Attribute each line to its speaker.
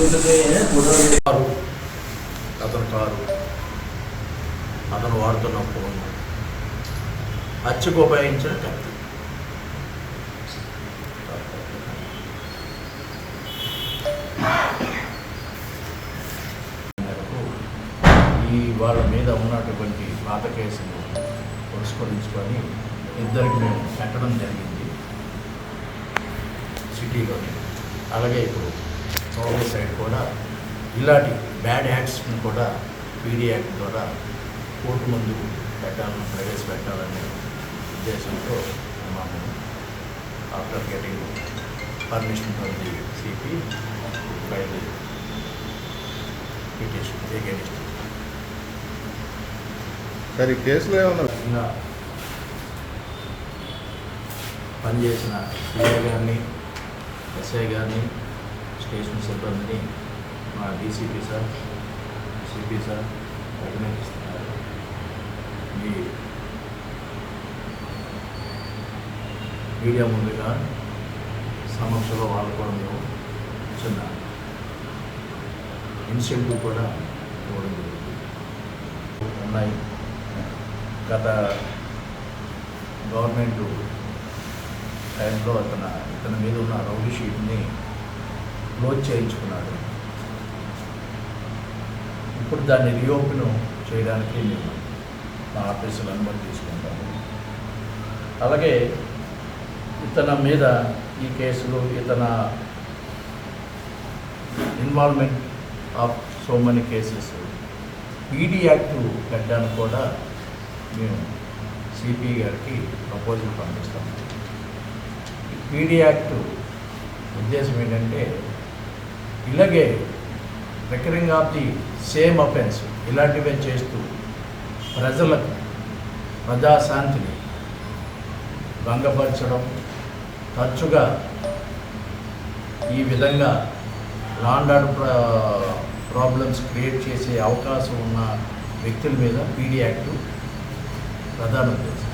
Speaker 1: Car. Car. అతను వాడుతున్న phone. హత్యకు ఉపయోగించిన కత్తి. ఈ వాళ్ళ మీద ఉన్నటువంటి పాత కేసును పురస్కరించుకొని ఇద్దరికి మేము పెట్టడం జరిగింది. సిటీలోని. అలాగే ఇప్పుడు నోవే సైడ్ కూడా ఇలాంటి బ్యాడ్ యాక్ట్స్ని కూడా పీడీ యాక్ట్ ద్వారా కోర్టు ముందు పెట్టాలని ప్రవేశపెట్టాలనే ఉద్దేశంతో మేము after getting permission from the CP file petition against
Speaker 2: sir ఈ కేసులో ఏమన్నా
Speaker 1: పనిచేసిన సిఐ గారిని ఎస్ఐ గారిని స్టేషన్ సిబ్బందిని మా డీసీపీ సార్ సిపి సార్ అభినందిస్తున్నారు. మీ మీడియా ముందుగా సమక్షంలో వాళ్ళు కూడా మేము చిన్న ఇన్సెంటివ్ కూడా ఇవ్వడం జరుగుతుంది ఉన్నాయి. గత గవర్నమెంట్ టైంలో అతను ఇతని మీద ఉన్న రౌడీ షీట్ని క్లోజ్ చేయించుకున్నాడు. ఇప్పుడు దాన్ని రీఓపెన్ చేయడానికి మేము మా ఆఫీసులో అనుమతి తీసుకుంటాము. అలాగే ఇతన మీద ఈ కేసులు ఇతన involvement of so many cases ED act పెట్టడానికి కూడా మేము సిపిఐ గారికి ప్రపోజల్ పంపిస్తాము. ఈడీ యాక్ట్ ఉద్దేశం ఏంటంటే ఇలాగే recurring of the same offence ఇలాంటివే చేస్తూ ప్రజలకు ప్రజాశాంతిని భంగపరచడం తరచుగా ఈ విధంగా లాండ్ ఆర్డర్ ప్రాబ్లమ్స్ క్రియేట్ చేసే అవకాశం ఉన్న వ్యక్తుల మీద పీడీ యాక్ట్ ప్రధాన ఉద్దేశం.